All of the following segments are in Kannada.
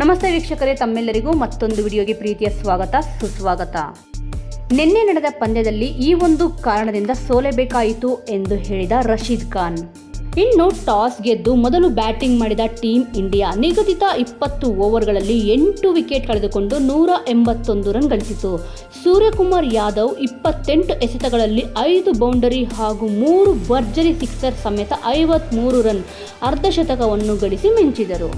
ನಮಸ್ತೆ ವೀಕ್ಷಕರೇ, ತಮ್ಮೆಲ್ಲರಿಗೂ ಮತ್ತೊಂದು ವಿಡಿಯೋಗೆ ಪ್ರೀತಿಯ ಸ್ವಾಗತ, ಸುಸ್ವಾಗತ. ನಿನ್ನೆ ನಡೆದ ಪಂದ್ಯದಲ್ಲಿ ಈ ಒಂದು ಕಾರಣದಿಂದ ಸೋಲೆಬೇಕಾಯಿತು ಎಂದು ಹೇಳಿದ ರಶೀದ್ ಖಾನ್. ಇನ್ನು ಟಾಸ್ ಗೆದ್ದು ಮೊದಲು ಬ್ಯಾಟಿಂಗ್ ಮಾಡಿದ ಟೀಮ್ ಇಂಡಿಯಾ ನಿಗದಿತ ಇಪ್ಪತ್ತು ಓವರ್ಗಳಲ್ಲಿ ಎಂಟು ವಿಕೆಟ್ ಕಳೆದುಕೊಂಡು ನೂರ ಎಂಬತ್ತೊಂದು ರನ್ ಗಳಿಸಿತು. ಸೂರ್ಯಕುಮಾರ್ ಯಾದವ್ ಇಪ್ಪತ್ತೆಂಟು ಎಸೆತಗಳಲ್ಲಿ ಐದು ಬೌಂಡರಿ ಹಾಗೂ ಮೂರು ಭರ್ಜರಿ ಸಿಕ್ಸರ್ ಸಮೇತ ಐವತ್ಮೂರು ರನ್ ಅರ್ಧಶತಕವನ್ನು ಗಳಿಸಿ ಮಿಂಚಿದರು.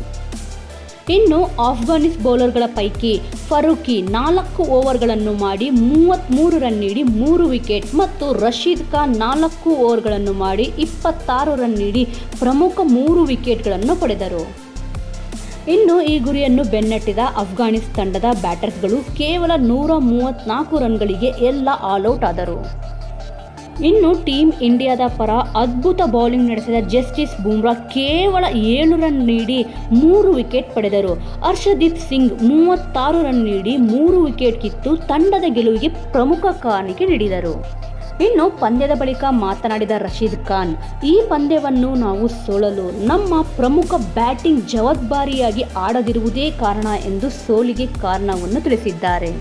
ಇನ್ನು ಆಫ್ಘಾನಿಸ್ ಬೌಲರ್ಗಳ ಪೈಕಿ ಫರೂಕಿ ನಾಲ್ಕು ಓವರ್ಗಳನ್ನು ಮಾಡಿ ಮೂವತ್ತ್ಮೂರು ರನ್ ನೀಡಿ ಮೂರು ವಿಕೆಟ್ ಮತ್ತು ರಶೀದ್ ಖಾನ್ ನಾಲ್ಕು ಓವರ್ಗಳನ್ನು ಮಾಡಿ ಇಪ್ಪತ್ತಾರು ರನ್ ನೀಡಿ ಪ್ರಮುಖ ಮೂರು ವಿಕೆಟ್ಗಳನ್ನು ಪಡೆದರು. ಇನ್ನು ಈ ಗುರಿಯನ್ನು ಬೆನ್ನಟ್ಟಿದ ಅಫ್ಘಾನಿಸ್ ತಂಡದ ಬ್ಯಾಟರ್ಸ್ಗಳು ಕೇವಲ ನೂರ ಮೂವತ್ತ್ನಾಲ್ಕು ರನ್ಗಳಿಗೆ ಎಲ್ಲ ಆಲ್ಔಟ್ ಆದರು. ಇನ್ನು ಟೀಮ್ ಇಂಡಿಯಾದ ಪರ ಅದ್ಭುತ ಬೌಲಿಂಗ್ ನಡೆಸಿದ ಜಸ್ಟಿಸ್ ಬುಮ್ರಾ ಕೇವಲ ಏಳು ರನ್ ನೀಡಿ ಮೂರು ವಿಕೆಟ್ ಪಡೆದರು. ಹರ್ಷದೀಪ್ ಸಿಂಗ್ ಮೂವತ್ತಾರು ರನ್ ನೀಡಿ ಮೂರು ವಿಕೆಟ್ ಕಿತ್ತು ತಂಡದ ಗೆಲುವಿಗೆ ಪ್ರಮುಖ ಕಾಣಿಕೆ ನೀಡಿದರು. ಇನ್ನು ಪಂದ್ಯದ ಬಳಿಕ ಮಾತನಾಡಿದ ರಶೀದ್ ಖಾನ್, ಈ ಪಂದ್ಯವನ್ನು ನಾವು ಸೋಲಲು ನಮ್ಮ ಪ್ರಮುಖ ಬ್ಯಾಟಿಂಗ್ ಜವಾಬ್ದಾರಿಯಾಗಿ ಆಡದಿರುವುದೇ ಕಾರಣ ಎಂದು ಸೋಲಿಗೆ ಕಾರಣವನ್ನು ತಿಳಿಸಿದ್ದಾರೆ.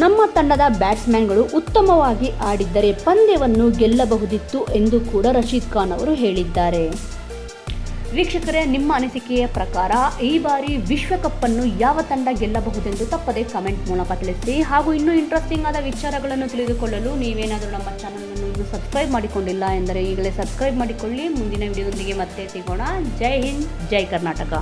ನಮ್ಮ ತಂಡದ ಬ್ಯಾಟ್ಸ್ಮನ್ಗಳು ಉತ್ತಮವಾಗಿ ಆಡಿದ್ದರೆ ಪಂದ್ಯವನ್ನು ಗೆಲ್ಲಬಹುದಿತ್ತು ಎಂದು ಕೂಡ ರಶೀದ್ ಖಾನ್ ಅವರು ಹೇಳಿದ್ದಾರೆ. ವೀಕ್ಷಕರೇ, ನಿಮ್ಮ ಅನಿಸಿಕೆಯ ಪ್ರಕಾರ ಈ ಬಾರಿ ವಿಶ್ವಕಪ್ ಅನ್ನು ಯಾವ ತಂಡ ಗೆಲ್ಲಬಹುದೆಂದು ತಪ್ಪದೆ ಕಮೆಂಟ್ ಮೂಲಕ ತಿಳಿಸಿ. ಹಾಗೂ ಇನ್ನೂ ಇಂಟ್ರೆಸ್ಟಿಂಗ್ ಆದ ವಿಚಾರಗಳನ್ನು ತಿಳಿದುಕೊಳ್ಳಲು ನೀವೇನಾದರೂ ನಮ್ಮ ಚಾನಲನ್ನು ಇನ್ನೂ ಸಬ್ಸ್ಕ್ರೈಬ್ ಮಾಡಿಕೊಂಡಿಲ್ಲ ಎಂದರೆ ಈಗಲೇ ಸಬ್ಸ್ಕ್ರೈಬ್ ಮಾಡಿಕೊಳ್ಳಿ. ಮುಂದಿನ ವಿಡಿಯೋದೊಂದಿಗೆ ಮತ್ತೆ ಸಿಗೋಣ. ಜೈ ಹಿಂದ್, ಜೈ ಕರ್ನಾಟಕ.